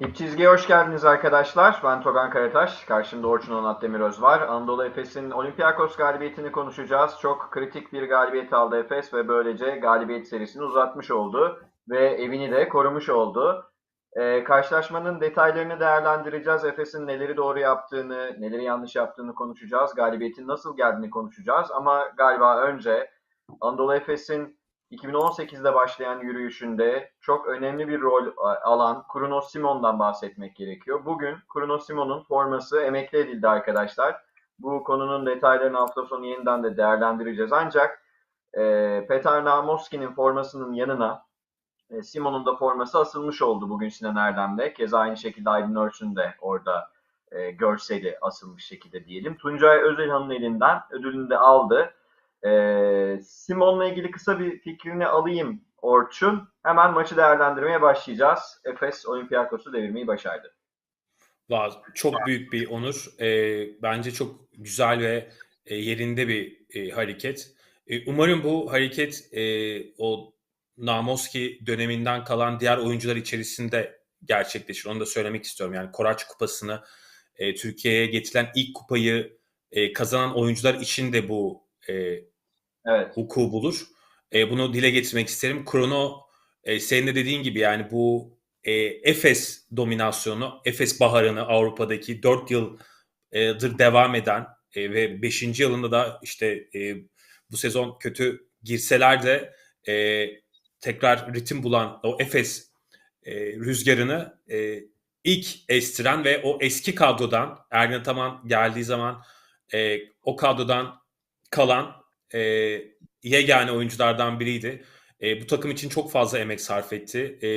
Dip çizgiye hoş geldiniz arkadaşlar. Ben Togan Karataş. Karşımda Orçun Onat Demiröz var. Anadolu Efes'in Olympiakos galibiyetini konuşacağız. Çok kritik bir galibiyet aldı Efes ve böylece galibiyet serisini uzatmış oldu. Ve evini de korumuş oldu. Ee, karşılaşmanın detaylarını değerlendireceğiz. Efes'in neleri doğru yaptığını, neleri yanlış yaptığını konuşacağız. Galibiyetin nasıl geldiğini konuşacağız. Ama galiba önce Anadolu Efes'in 2018'de başlayan yürüyüşünde çok önemli bir rol alan Krunos Simon'dan bahsetmek gerekiyor. Bugün Krunos Simon'un forması emekli edildi arkadaşlar. Bu konunun detaylarını hafta sonu yeniden de değerlendireceğiz. Ancak e, Petar Namoski'nin formasının yanına e, Simon'un da forması asılmış oldu bugün Sinan Erdem'de. Keza aynı şekilde Aydın Örsün de orada e, görseli asılmış şekilde diyelim. Tuncay Özelhan'ın elinden ödülünü de aldı. Ee, Simon'la ilgili kısa bir fikrini alayım Orçun. Hemen maçı değerlendirmeye başlayacağız. Efes Olympiakos'u devirmeyi başardı. Var. Çok büyük bir onur. E, bence çok güzel ve e, yerinde bir e, hareket. E, umarım bu hareket e, o Namoski döneminden kalan diğer oyuncular içerisinde gerçekleşir. Onu da söylemek istiyorum. Yani Koraç Kupası'nı e, Türkiye'ye getirilen ilk kupayı e, kazanan oyuncular için de bu e, evet. hukuku bulur. E, bunu dile getirmek isterim. Krono e, senin de dediğin gibi yani bu e, Efes dominasyonu, Efes baharını Avrupa'daki 4 yıldır devam eden e, ve 5. yılında da işte e, bu sezon kötü girseler de e, tekrar ritim bulan o Efes e, rüzgarını e, ilk estiren ve o eski kadrodan Ergin Ataman geldiği zaman e, o kadrodan kalan e, yegane oyunculardan biriydi. E, bu takım için çok fazla emek sarf etti. E,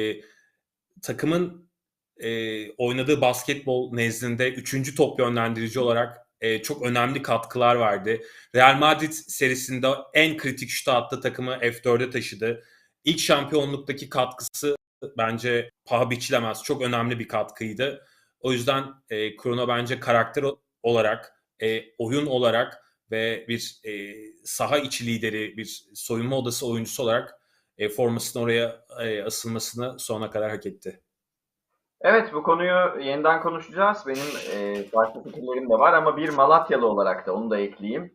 takımın e, oynadığı basketbol nezdinde üçüncü top yönlendirici olarak e, çok önemli katkılar verdi. Real Madrid serisinde en kritik şutu attı takımı F4'e taşıdı. İlk şampiyonluktaki katkısı bence paha biçilemez. Çok önemli bir katkıydı. O yüzden e, Krono bence karakter olarak, e, oyun olarak ve bir e, saha içi lideri, bir soyunma odası oyuncusu olarak e, formasını oraya e, asılmasını sonuna kadar hak etti. Evet bu konuyu yeniden konuşacağız. Benim e, farklı fikirlerim de var ama bir Malatyalı olarak da onu da ekleyeyim.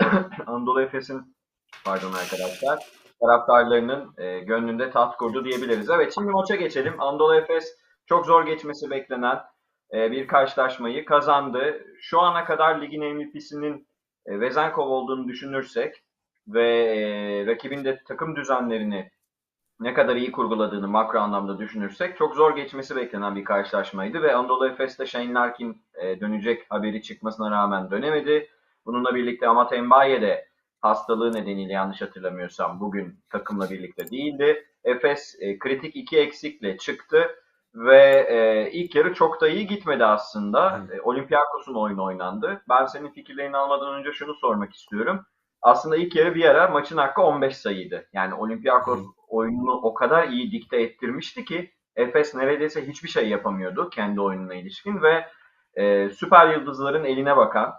Anadolu Efes'in pardon arkadaşlar taraftarlarının e, gönlünde taht kurdu diyebiliriz. Evet şimdi maça geçelim. Anadolu Efes çok zor geçmesi beklenen e, bir karşılaşmayı kazandı. Şu ana kadar ligin MVP'sinin e, Vezenkov olduğunu düşünürsek ve e, rakibin de takım düzenlerini ne kadar iyi kurguladığını makro anlamda düşünürsek çok zor geçmesi beklenen bir karşılaşmaydı ve Anadolu Efes'te Shane Larkin e, dönecek haberi çıkmasına rağmen dönemedi. Bununla birlikte Amat Mbaye de hastalığı nedeniyle yanlış hatırlamıyorsam bugün takımla birlikte değildi. Efes e, kritik iki eksikle çıktı ve e, ilk yarı çok da iyi gitmedi aslında. E, Olympiakos'un oyunu oynandı. Ben senin fikirlerini almadan önce şunu sormak istiyorum. Aslında ilk yarı bir ara maçın hakkı 15 sayıydı. Yani Olympiakos oyununu o kadar iyi dikte ettirmişti ki Efes neredeyse hiçbir şey yapamıyordu kendi oyununa ilişkin ve e, süper yıldızların eline bakan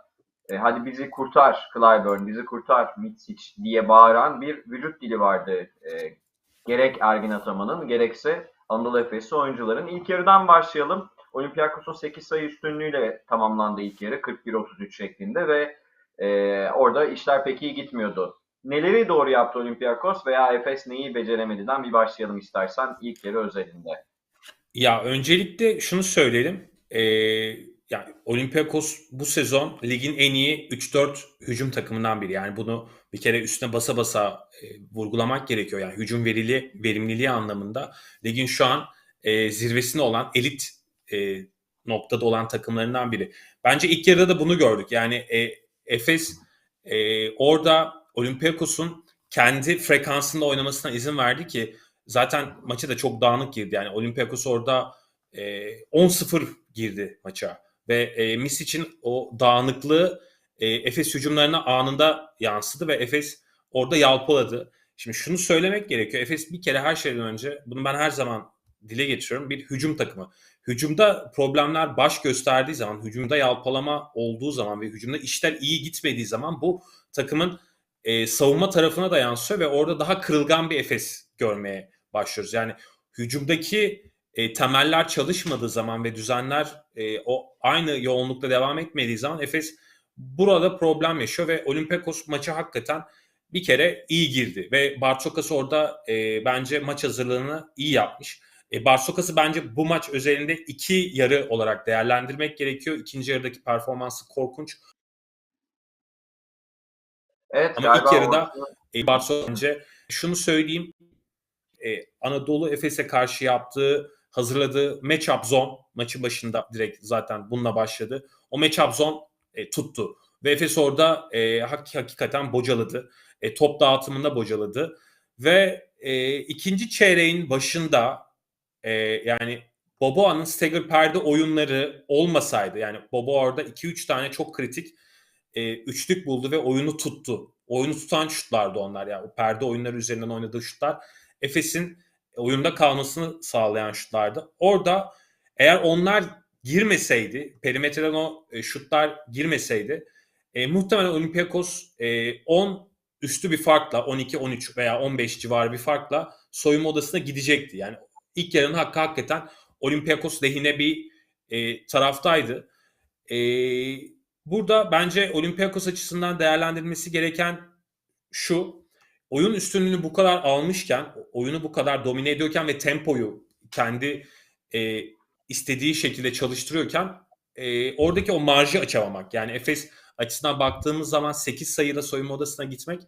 e, hadi bizi kurtar Clyburn, bizi kurtar Mitsic diye bağıran bir vücut dili vardı. E, gerek Ergin Ataman'ın gerekse Anadolu Efes'i oyuncuların. ilk yarıdan başlayalım. Olympiakos'un 8 sayı üstünlüğüyle tamamlandı ilk yarı 41-33 şeklinde ve e, orada işler pek iyi gitmiyordu. Neleri doğru yaptı Olympiakos veya Efes neyi beceremediden bir başlayalım istersen ilk yarı özelinde. Ya öncelikle şunu söyleyelim. Ee, yani Olympiakos bu sezon ligin en iyi 3-4 hücum takımından biri. Yani bunu bir kere üstüne basa basa e, vurgulamak gerekiyor. Yani hücum verili verimliliği anlamında ligin şu an e, zirvesinde olan elit e, noktada olan takımlarından biri. Bence ilk yarıda da bunu gördük. Yani e, Efes e, orada Olympiakos'un kendi frekansında oynamasına izin verdi ki zaten maçı da çok dağınık girdi. Yani Olympiakos orada e, 10-0 girdi maça ve e, Misic'in o dağınıklığı e, Efes hücumlarına anında yansıdı ve Efes orada yalpaladı. Şimdi şunu söylemek gerekiyor. Efes bir kere her şeyden önce bunu ben her zaman dile getiriyorum. Bir hücum takımı. Hücumda problemler baş gösterdiği zaman, hücumda yalpalama olduğu zaman ve hücumda işler iyi gitmediği zaman bu takımın e, savunma tarafına da yansıyor ve orada daha kırılgan bir Efes görmeye başlıyoruz. Yani hücumdaki e, temeller çalışmadığı zaman ve düzenler e, o aynı yoğunlukta devam etmediği zaman Efes burada problem yaşıyor ve Olympiakos maçı hakikaten bir kere iyi girdi ve Bartokas orada e, bence maç hazırlığını iyi yapmış. E, Barsokas'ı bence bu maç özelinde iki yarı olarak değerlendirmek gerekiyor. İkinci yarıdaki performansı korkunç. Evet, Ama ilk yarıda e, Barsokas bence şunu söyleyeyim. E, Anadolu Efes'e karşı yaptığı, hazırladığı match-up zone maçı başında direkt zaten bununla başladı. O match-up zone e, tuttu. Ve Efes orada e, hak, hakikaten bocaladı. E, top dağıtımında bocaladı. Ve e, ikinci çeyreğin başında e, yani Boboa'nın stagger perde oyunları olmasaydı yani Bobo orada 2-3 tane çok kritik e, üçlük buldu ve oyunu tuttu. Oyunu tutan şutlardı onlar yani o perde oyunları üzerinden oynadığı şutlar Efes'in oyunda kalmasını sağlayan şutlardı. Orada eğer onlar girmeseydi, perimetreden o e, şutlar girmeseydi e, muhtemelen Olympiakos e, 10 üstü bir farkla 12-13 veya 15 civarı bir farkla soyunma odasına gidecekti. Yani ilk yarının hakkı hakikaten Olympiakos lehine bir e, taraftaydı. E, burada bence Olympiakos açısından değerlendirilmesi gereken şu. Oyun üstünlüğünü bu kadar almışken, oyunu bu kadar domine ediyorken ve tempoyu kendi e, istediği şekilde çalıştırıyorken e, oradaki o marjı açamamak. Yani Efes açısından baktığımız zaman 8 sayıda soyunma odasına gitmek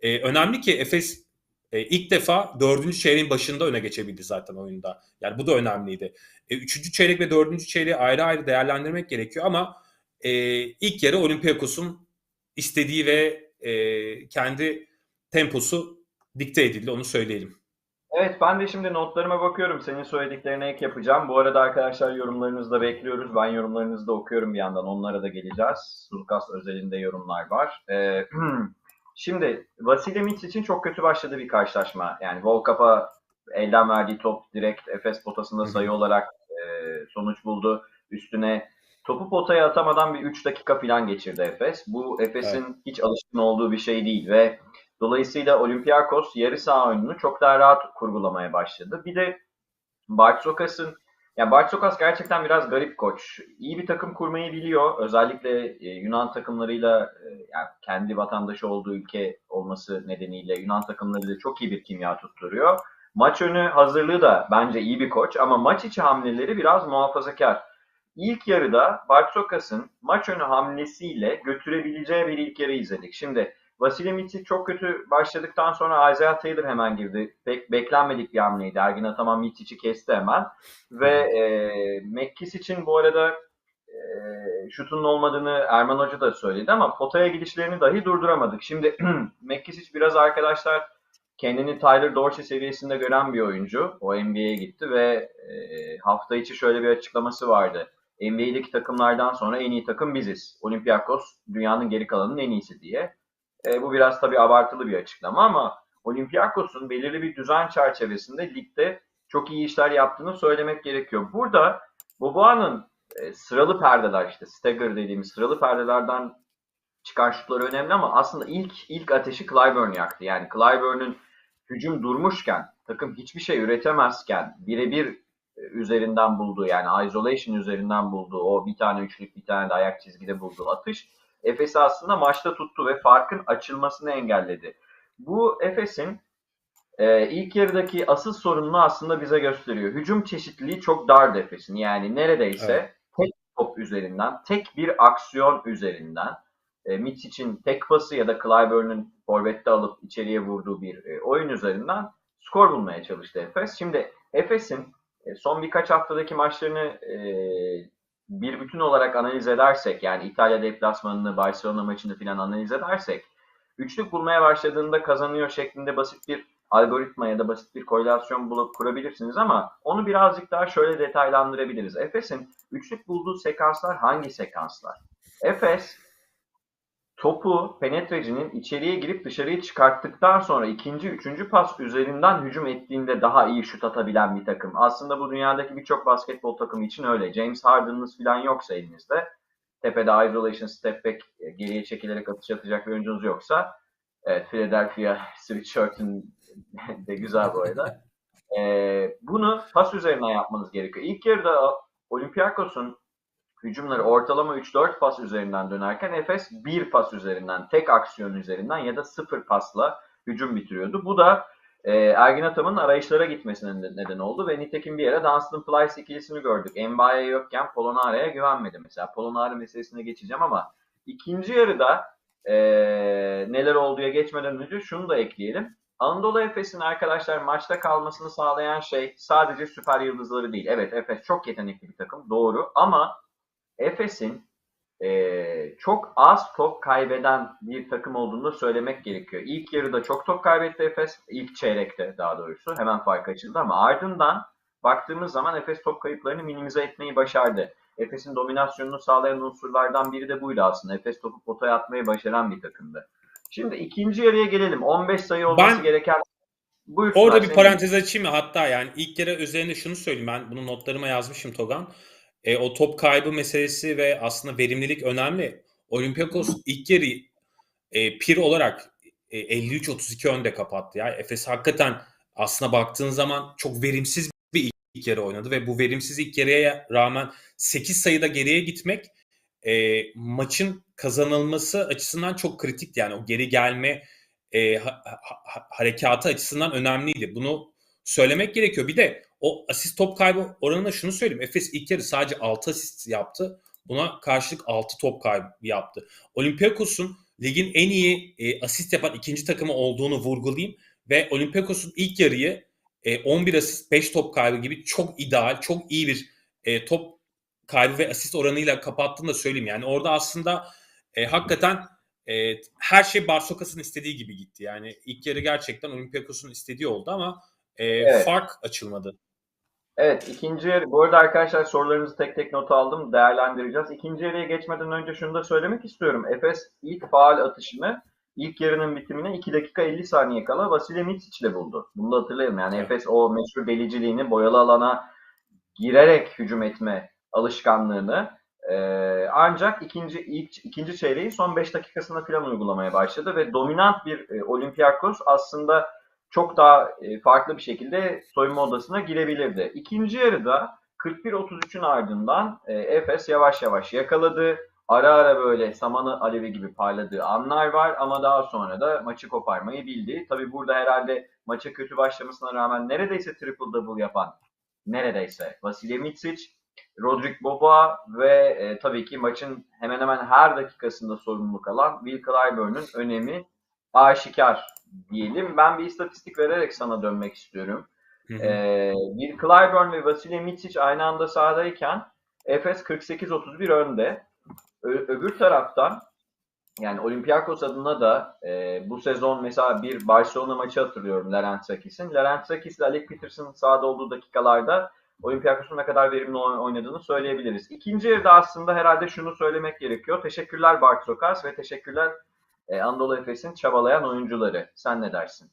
e, önemli ki Efes e, ilk defa dördüncü çeyreğin başında öne geçebildi zaten oyunda. Yani bu da önemliydi. E, üçüncü çeyrek ve dördüncü çeyreği ayrı ayrı değerlendirmek gerekiyor ama e, ilk yarı Olympiakos'un istediği ve e, kendi temposu dikte edildi onu söyleyelim. Evet ben de şimdi notlarıma bakıyorum. Senin söylediklerine ek yapacağım. Bu arada arkadaşlar yorumlarınızı da bekliyoruz. Ben yorumlarınızı da okuyorum bir yandan. Onlara da geleceğiz. Surkas özelinde yorumlar var. Ee, şimdi Vasile Mitz için çok kötü başladı bir karşılaşma. Yani Volkap'a elden verdiği top direkt Efes potasında sayı olarak e, sonuç buldu. Üstüne topu potaya atamadan bir 3 dakika falan geçirdi Efes. Bu Efes'in evet. hiç alışkın olduğu bir şey değil ve Dolayısıyla Olympiakos yarı saha oyununu çok daha rahat kurgulamaya başladı. Bir de Bartsokas'ın yani Bartsokas gerçekten biraz garip koç. İyi bir takım kurmayı biliyor. Özellikle e, Yunan takımlarıyla e, yani kendi vatandaşı olduğu ülke olması nedeniyle Yunan takımlarıyla çok iyi bir kimya tutturuyor. Maç önü hazırlığı da bence iyi bir koç ama maç içi hamleleri biraz muhafazakar. İlk yarıda Bartsokas'ın maç önü hamlesiyle götürebileceği bir ilk yarı izledik. Şimdi Vasile Mitic çok kötü başladıktan sonra Isaiah Taylor hemen girdi. Bek, beklenmedik bir hamleydi. Ergin Ataman Mitic'i kesti hemen. Ve e, Mekkis için bu arada e, şutunun olmadığını Erman Hoca da söyledi ama potaya gidişlerini dahi durduramadık. Şimdi Mekkisic biraz arkadaşlar kendini Tyler Dorsey seviyesinde gören bir oyuncu. O NBA'ye gitti ve e, hafta içi şöyle bir açıklaması vardı. NBA'deki takımlardan sonra en iyi takım biziz. Olympiakos dünyanın geri kalanının en iyisi diye. E, bu biraz tabii abartılı bir açıklama ama Olympiakos'un belirli bir düzen çerçevesinde ligde çok iyi işler yaptığını söylemek gerekiyor. Burada Boboa'nın e, sıralı perdeler işte stagger dediğimiz sıralı perdelerden çıkan şutları önemli ama aslında ilk ilk ateşi Clyburn yaktı. Yani Clyburn'un hücum durmuşken, takım hiçbir şey üretemezken birebir e, üzerinden bulduğu yani isolation üzerinden bulduğu o bir tane üçlük bir tane de ayak çizgide bulduğu atış Efes'i aslında maçta tuttu ve farkın açılmasını engelledi. Bu Efes'in e, ilk yarıdaki asıl sorununu aslında bize gösteriyor. Hücum çeşitliliği çok dar Efes'in. Yani neredeyse evet. tek top üzerinden, tek bir aksiyon üzerinden e, Mitch için tek pası ya da Clyburn'un forvette alıp içeriye vurduğu bir e, oyun üzerinden skor bulmaya çalıştı Efes. Şimdi Efes'in e, son birkaç haftadaki maçlarını e, bir bütün olarak analiz edersek yani İtalya deplasmanını Barcelona maçını falan analiz edersek üçlük bulmaya başladığında kazanıyor şeklinde basit bir algoritma ya da basit bir korelasyon bulup kurabilirsiniz ama onu birazcık daha şöyle detaylandırabiliriz. Efes'in üçlük bulduğu sekanslar hangi sekanslar? Efes topu penetrecinin içeriye girip dışarıyı çıkarttıktan sonra ikinci, üçüncü pas üzerinden hücum ettiğinde daha iyi şut atabilen bir takım. Aslında bu dünyadaki birçok basketbol takımı için öyle. James Harden'ınız falan yoksa elinizde, tepede isolation, step back, e, geriye çekilerek atış atacak bir oyuncunuz yoksa, evet Philadelphia sweatshirt'ün de güzel bu arada. Ee, bunu pas üzerinden yapmanız gerekiyor. İlk yarıda Olympiakos'un hücumları ortalama 3-4 pas üzerinden dönerken Efes 1 pas üzerinden, tek aksiyon üzerinden ya da 0 pasla hücum bitiriyordu. Bu da e, Ergin Ataman'ın arayışlara gitmesine de- neden oldu ve nitekim bir yere Dunstan Plyce ikilisini gördük. Embaye yokken Polonare'ye güvenmedi mesela. Polonare meselesine geçeceğim ama ikinci yarıda e, neler olduğuya geçmeden önce şunu da ekleyelim. Anadolu Efes'in arkadaşlar maçta kalmasını sağlayan şey sadece süper yıldızları değil. Evet Efes çok yetenekli bir takım doğru ama Efes'in eee, çok az top kaybeden bir takım olduğunu söylemek gerekiyor. İlk yarıda çok top kaybetti Efes. ilk çeyrekte daha doğrusu. Hemen fark açıldı ama ardından baktığımız zaman Efes top kayıplarını minimize etmeyi başardı. Efes'in dominasyonunu sağlayan unsurlardan biri de buydu aslında. Efes topu potaya atmayı başaran bir takımdı. Şimdi ikinci yarıya gelelim. 15 sayı olması Ben- gereken... Buyursunlar, Orada bir senin- parantez açayım mı? Hatta yani ilk kere üzerinde şunu söyleyeyim. Ben bunu notlarıma yazmışım Togan. E, o top kaybı meselesi ve aslında verimlilik önemli. Olympiakos ilk yarı e, pir olarak e, 53-32 önde kapattı. Ya Efes hakikaten aslına baktığın zaman çok verimsiz bir ilk, ilk yarı oynadı ve bu verimsiz ilk yarıya rağmen 8 sayıda geriye gitmek e, maçın kazanılması açısından çok kritikti. Yani o geri gelme e, ha- ha- harekatı açısından önemliydi. Bunu söylemek gerekiyor. Bir de o asist top kaybı oranına şunu söyleyeyim. Efes ilk yarı sadece 6 asist yaptı. Buna karşılık 6 top kaybı yaptı. Olympiakos'un ligin en iyi e, asist yapan ikinci takımı olduğunu vurgulayayım. Ve Olympiakos'un ilk yarıyı e, 11 asist 5 top kaybı gibi çok ideal, çok iyi bir e, top kaybı ve asist oranıyla kapattığını da söyleyeyim. Yani orada aslında e, hakikaten e, her şey Barsokas'ın istediği gibi gitti. Yani ilk yarı gerçekten Olympiakos'un istediği oldu ama e, Evet. fark açılmadı. Evet, ikinci yarı. Bu arada arkadaşlar sorularınızı tek tek not aldım. Değerlendireceğiz. İkinci yarıya geçmeden önce şunu da söylemek istiyorum. Efes ilk faal atışını ilk yarının bitimine 2 dakika 50 saniye kala Vasile Mitsic ile buldu. Bunu da hatırlayalım. Yani Evet. Efes o meşhur deliciliğini boyalı alana girerek hücum etme alışkanlığını e, ancak ikinci ilk ikinci çeyreği son 5 dakikasında falan uygulamaya başladı ve dominant bir e, Olympiakos aslında çok daha e, farklı bir şekilde soyunma odasına girebilirdi. İkinci yarıda 41-33'ün ardından e, Efes yavaş yavaş yakaladı. Ara ara böyle samanı alevi gibi parladığı anlar var ama daha sonra da maçı koparmayı bildi. Tabi burada herhalde maça kötü başlamasına rağmen neredeyse triple double yapan neredeyse Vasilij Mitsic, Rodrik Boboa ve e, tabii ki maçın hemen hemen her dakikasında sorumluluk alan Will Clyburn'un önemi aşikar diyelim. Ben bir istatistik vererek sana dönmek istiyorum. Ee, Will Clyburn ve Vasilij Mitsic aynı anda sahadayken Efes 48-31 önde. Ö- öbür taraftan yani Olympiakos adına da e, bu sezon mesela bir Barcelona maçı hatırlıyorum Larentsakis'in. Larentsakis ile Alec Peterson sahada olduğu dakikalarda Olympiakos'un ne kadar verimli oy- oynadığını söyleyebiliriz. İkinci yarıda aslında herhalde şunu söylemek gerekiyor. Teşekkürler Bart Sokas ve teşekkürler e, Anadolu Efes'in çabalayan oyuncuları. Sen ne dersin?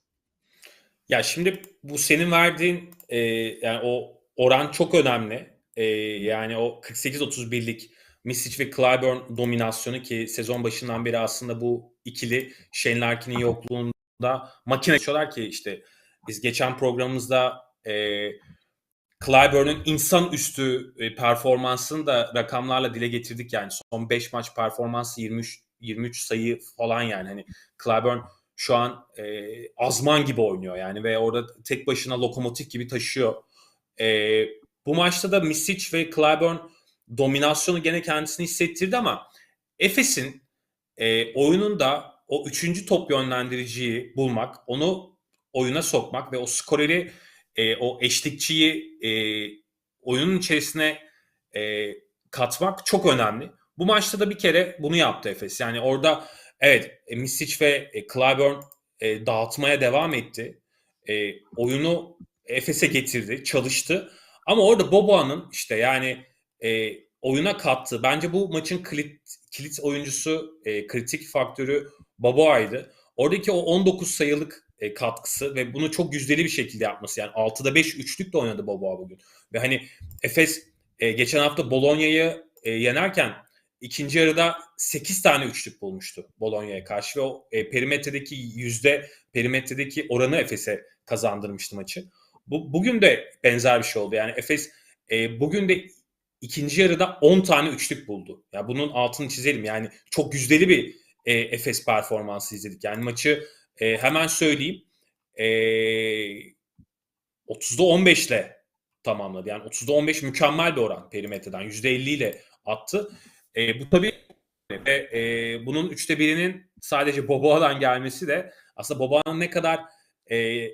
Ya şimdi bu senin verdiğin e, yani o oran çok önemli. E, yani o 48-31'lik Misic ve Clyburn dominasyonu ki sezon başından beri aslında bu ikili Shane Larkin'in yokluğunda makine geçiyorlar ki işte biz geçen programımızda e, Clyburn'un insan üstü e, performansını da rakamlarla dile getirdik yani son 5 maç performansı 23 23 sayı falan yani hani Clyburn şu an e, azman gibi oynuyor yani ve orada tek başına lokomotif gibi taşıyor. E, bu maçta da Misic ve Clyburn dominasyonu gene kendisini hissettirdi ama Efes'in e, oyununda o üçüncü top yönlendiriciyi bulmak, onu oyuna sokmak ve o skoreri, e, o eşlikçiyi e, oyunun içerisine e, katmak çok önemli. Bu maçta da bir kere bunu yaptı Efes. Yani orada evet e, Misic ve e, Clyburn e, dağıtmaya devam etti. Oyunu Efes'e getirdi, çalıştı. Ama orada Boboa'nın işte yani oyuna kattığı, bence bu maçın kilit, kilit oyuncusu, kritik faktörü Boboa'ydı. Oradaki o 19 sayılık katkısı ve bunu çok yüzdeli bir şekilde yapması. Yani 6'da 5 üçlük de oynadı Boboa bugün. Ve hani Efes geçen hafta Bolonya'yı e, yenerken ikinci yarıda 8 tane üçlük bulmuştu Bolonya'ya karşı ve o e, perimetredeki yüzde perimetredeki oranı Efes'e kazandırmıştı maçı. Bu, bugün de benzer bir şey oldu. Yani Efes e, bugün de ikinci yarıda 10 tane üçlük buldu. Ya bunun altını çizelim. Yani çok yüzdeli bir e, Efes performansı izledik. Yani maçı e, hemen söyleyeyim. E, 30'da 15 ile tamamladı. Yani 30'da 15 mükemmel bir oran perimetreden. %50 ile attı. E, bu tabii ve e, bunun üçte birinin sadece Boboa'dan gelmesi de aslında Boboa'nın ne kadar e,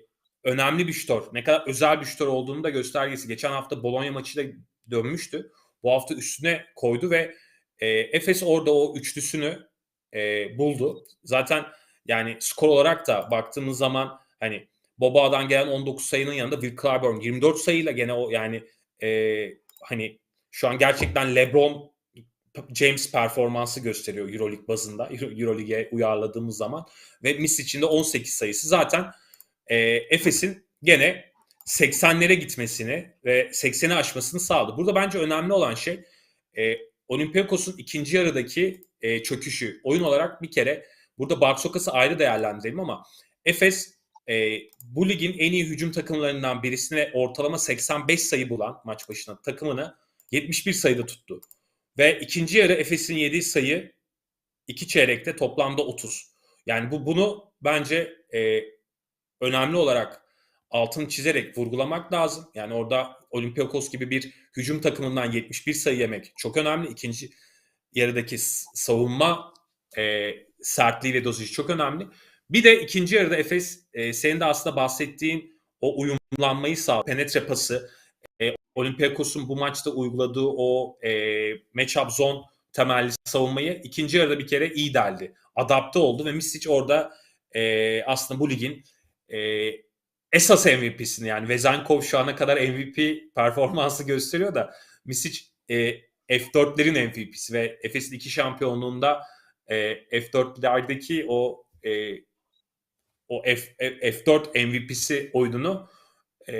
önemli bir şutör, ne kadar özel bir şutör olduğunu da göstergesi. Geçen hafta Bologna maçıyla dönmüştü. Bu hafta üstüne koydu ve e, Efes orada o üçlüsünü e, buldu. Zaten yani skor olarak da baktığımız zaman hani Boba'dan gelen 19 sayının yanında Will Clyburn 24 sayıyla gene o yani e, hani şu an gerçekten LeBron James performansı gösteriyor EuroLeague bazında. EuroLeague'e uyarladığımız zaman ve Misic'in de 18 sayısı zaten e, Efes'in gene 80'lere gitmesini ve 80'i aşmasını sağladı. Burada bence önemli olan şey e, Olympiakos'un ikinci yarıdaki e, çöküşü. Oyun olarak bir kere burada Barksokas'ı ayrı değerlendirelim ama Efes e, bu ligin en iyi hücum takımlarından birisine ortalama 85 sayı bulan maç başına takımını 71 sayıda tuttu. Ve ikinci yarı Efes'in yediği sayı iki çeyrekte toplamda 30. Yani bu bunu bence e, önemli olarak altını çizerek vurgulamak lazım. Yani orada Olympiakos gibi bir hücum takımından 71 sayı yemek çok önemli. İkinci yarıdaki savunma e, sertliği ve dozajı çok önemli. Bir de ikinci yarıda Efes e, senin de aslında bahsettiğin o uyumlanmayı sağ, penetre pası, Olympiakos'un bu maçta uyguladığı o e, matchup zone temelli savunmayı ikinci yarıda bir kere iyi deldi. Adapte oldu ve Misic orada e, aslında bu ligin e, esas MVP'sini yani Vezenkov şu ana kadar MVP performansı gösteriyor da Misic e, F4'lerin MVP'si ve Efes'in iki şampiyonluğunda e, F4'lerdeki o e, o F, F, F4 MVP'si oyununu e,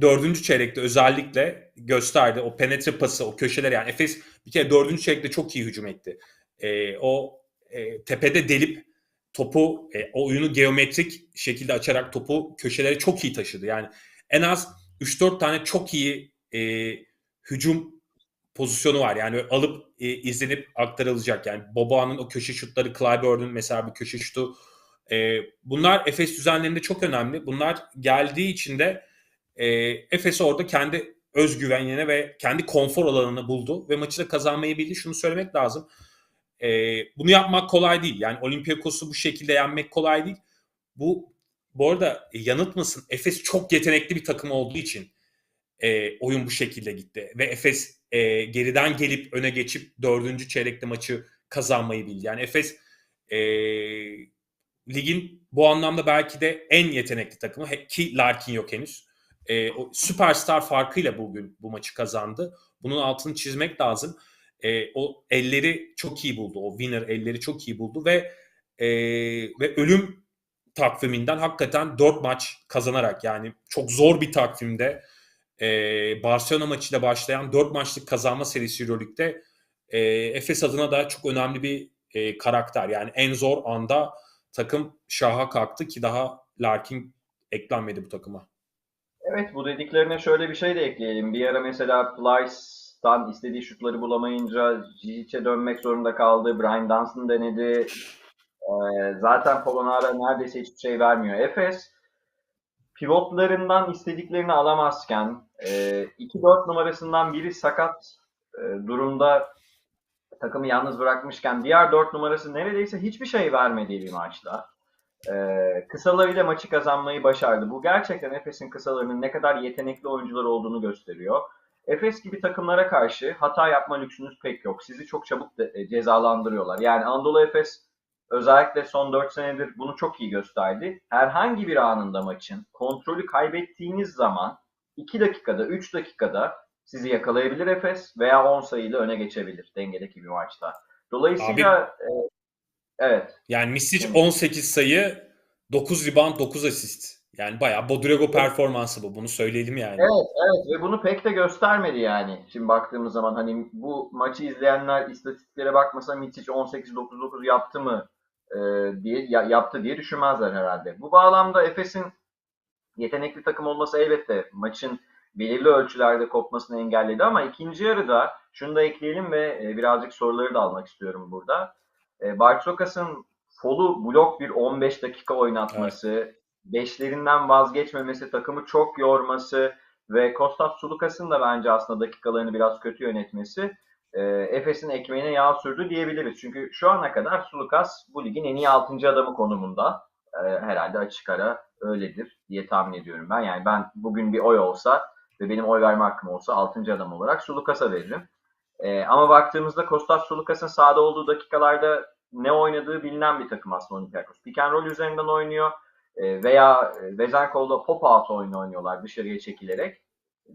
dördüncü çeyrekte özellikle gösterdi. O penetre pası, o köşeler yani Efes bir kere dördüncü çeyrekte çok iyi hücum etti. E, o e, tepede delip topu, e, o oyunu geometrik şekilde açarak topu köşelere çok iyi taşıdı. Yani en az 3-4 tane çok iyi e, hücum pozisyonu var. Yani alıp e, izlenip aktarılacak. Yani Boboa'nın o köşe şutları, Clyburn'un mesela bir köşe şutu. E, bunlar Efes düzenlerinde çok önemli. Bunlar geldiği için de e, Efes orada kendi özgüvenine ve kendi konfor alanını buldu ve maçı da kazanmayı bildi. Şunu söylemek lazım. E, bunu yapmak kolay değil. Yani Olympiakos'u bu şekilde yenmek kolay değil. Bu bu arada yanıltmasın Efes çok yetenekli bir takım olduğu için e, oyun bu şekilde gitti. Ve Efes e, geriden gelip öne geçip dördüncü çeyrekte maçı kazanmayı bildi. Yani Efes e, ligin bu anlamda belki de en yetenekli takımı ki Larkin yok henüz. E, o süperstar farkıyla bugün bu maçı kazandı. Bunun altını çizmek lazım. E, o elleri çok iyi buldu. O winner elleri çok iyi buldu ve e, ve ölüm takviminden hakikaten 4 maç kazanarak yani çok zor bir takvimde e, Barcelona maçıyla başlayan 4 maçlık kazanma serisi Euroleague'de e, Efes adına da çok önemli bir e, karakter. Yani en zor anda takım şaha kalktı ki daha Larkin eklenmedi bu takıma. Evet bu dediklerine şöyle bir şey de ekleyelim. Bir ara mesela Plyce'dan istediği şutları bulamayınca Zicic'e dönmek zorunda kaldı. Brian Dunstan denedi. Ee, zaten Polonara neredeyse hiçbir şey vermiyor. Efes pivotlarından istediklerini alamazken e, 2-4 numarasından biri sakat e, durumda takımı yalnız bırakmışken diğer 4 numarası neredeyse hiçbir şey vermediği bir maçta. Ee, kısalarıyla maçı kazanmayı başardı. Bu gerçekten Efes'in kısalarının ne kadar yetenekli oyuncular olduğunu gösteriyor. Efes gibi takımlara karşı hata yapma lüksünüz pek yok. Sizi çok çabuk de, e, cezalandırıyorlar. Yani Anadolu Efes özellikle son 4 senedir bunu çok iyi gösterdi. Herhangi bir anında maçın kontrolü kaybettiğiniz zaman 2 dakikada, 3 dakikada sizi yakalayabilir Efes veya 10 sayıyla öne geçebilir dengedeki bir maçta. Dolayısıyla Abi, e, evet. Yani Misic 18 sayı, 9 rebound, 9 asist. Yani bayağı Bodrego performansı bu. Bunu söyleyelim yani. Evet, evet ve bunu pek de göstermedi yani. Şimdi baktığımız zaman hani bu maçı izleyenler istatistiklere bakmasa Misic 18-9-9 yaptı mı e, diye ya, yaptı diye düşünmezler herhalde. Bu bağlamda Efes'in yetenekli takım olması elbette maçın belirli ölçülerde kopmasını engelledi ama ikinci yarıda şunu da ekleyelim ve e, birazcık soruları da almak istiyorum burada. E, Bartokas'ın folu blok bir 15 dakika oynatması, beşlerinden vazgeçmemesi, takımı çok yorması ve Kostas Sulukas'ın da bence aslında dakikalarını biraz kötü yönetmesi e, Efes'in ekmeğine yağ sürdü diyebiliriz. Çünkü şu ana kadar Sulukas bu ligin en iyi 6. adamı konumunda. E, herhalde açık ara öyledir diye tahmin ediyorum ben. Yani ben bugün bir oy olsa ve benim oy verme hakkım olsa 6. adam olarak Sulukas'a veririm. E, ama baktığımızda Kostas Sulukas'ın sahada olduğu dakikalarda ne oynadığı bilinen bir takım aslında Olympiakos. Pick and roll üzerinden oynuyor e, veya Vezenkol'da pop out oyunu oynuyorlar dışarıya çekilerek.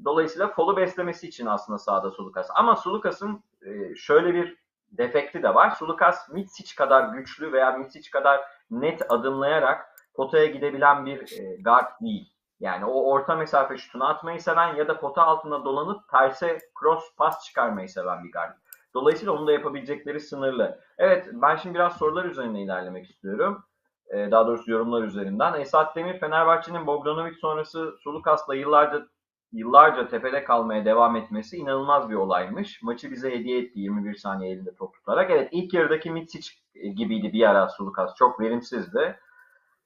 Dolayısıyla folu beslemesi için aslında sahada Sulukas. Ama Sulukas'ın e, şöyle bir defekti de var. Sulukas Mitsic kadar güçlü veya Mitsic kadar net adımlayarak potaya gidebilen bir e, guard değil. Yani o orta mesafe şutunu atmayı seven ya da pota altında dolanıp terse cross pas çıkarmayı seven bir guard. Dolayısıyla onu da yapabilecekleri sınırlı. Evet ben şimdi biraz sorular üzerine ilerlemek istiyorum. Ee, daha doğrusu yorumlar üzerinden. Esat Demir Fenerbahçe'nin Bogdanovic sonrası Sulukas'la yıllarca yıllarca tepede kalmaya devam etmesi inanılmaz bir olaymış. Maçı bize hediye etti 21 saniye elinde top tutarak. Evet ilk yarıdaki Mitsic gibiydi bir ara Sulukas. Çok verimsizdi.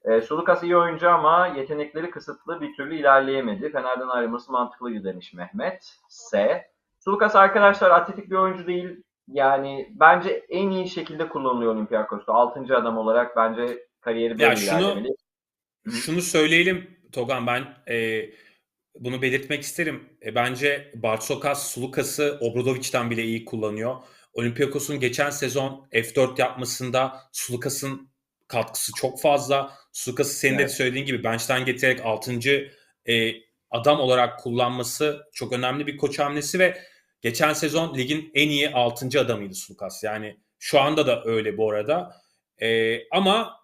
E, Sulukas iyi oyuncu ama yetenekleri kısıtlı bir türlü ilerleyemedi. Fener'den ayrılması mantıklıydı demiş Mehmet. S. Sulukas arkadaşlar atletik bir oyuncu değil. Yani bence en iyi şekilde kullanılıyor Olympiakos'ta. 6. adam olarak bence kariyeri böyle şunu- ilerlemeli. Şunu söyleyelim Togan ben e, bunu belirtmek isterim. E, bence Bartsokas Sulukas'ı Obradovic'den bile iyi kullanıyor. Olympiakos'un geçen sezon F4 yapmasında Sulukas'ın katkısı çok fazla. Sulukas'ı senin de Evet. söylediğin gibi bench'ten getirerek 6. E, adam olarak kullanması çok önemli bir koç hamlesi ve geçen sezon ligin en iyi 6. adamıydı Sulukas. Yani şu anda da öyle bu arada. E, ama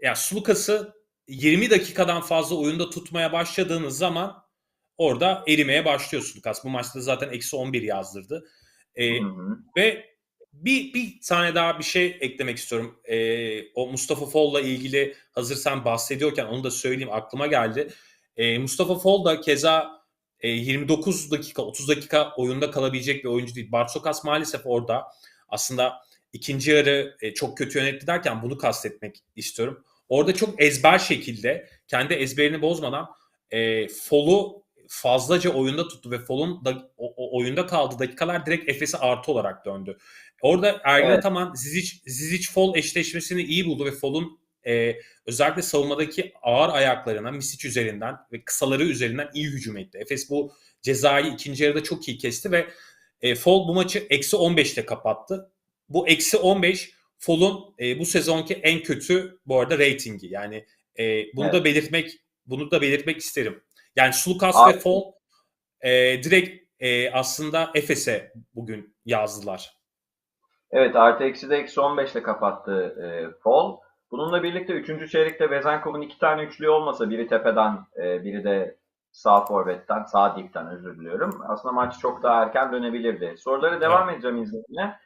ya Sulukas'ı 20 dakikadan fazla oyunda tutmaya başladığınız zaman orada erimeye başlıyor Sulukas. Bu maçta zaten eksi 11 yazdırdı. Ee, Hı hı. ve bir, bir tane daha bir şey eklemek istiyorum. Ee, o Mustafa Foll'la ilgili hazır sen bahsediyorken onu da söyleyeyim aklıma geldi. Ee, Mustafa Foll da keza e, 29 dakika 30 dakika oyunda kalabilecek bir oyuncu değil. Bartokas maalesef orada aslında ikinci yarı e, çok kötü yönetti derken bunu kastetmek istiyorum. Orada çok ezber şekilde kendi ezberini bozmadan e, Fall'u fazlaca oyunda tuttu ve Fall'un da, o, o oyunda kaldığı dakikalar direkt Efes'e artı olarak döndü. Orada Ergin Evet. Ataman Zizic, Zizic Fall eşleşmesini iyi buldu ve Fall'un e, özellikle savunmadaki ağır ayaklarına Misic üzerinden ve kısaları üzerinden iyi hücum etti. Efes bu cezayı ikinci yarıda çok iyi kesti ve e, Fall bu maçı eksi 15 ile kapattı. Bu eksi 15 Fall'un e, bu sezonki en kötü bu arada ratingi. Yani e, bunu Evet. da belirtmek bunu da belirtmek isterim. Yani Sulukas Abi- ve Fall e, direkt e, aslında Efes'e bugün yazdılar. Evet artı eksi de eksi 15 ile kapattı e, Fall. Bununla birlikte 3. çeyrekte Vezenkov'un iki tane üçlüğü olmasa biri tepeden e, biri de sağ forvetten, sağ dipten özür diliyorum. Aslında maç çok daha erken dönebilirdi. Sorulara devam edeceğim izlemeye.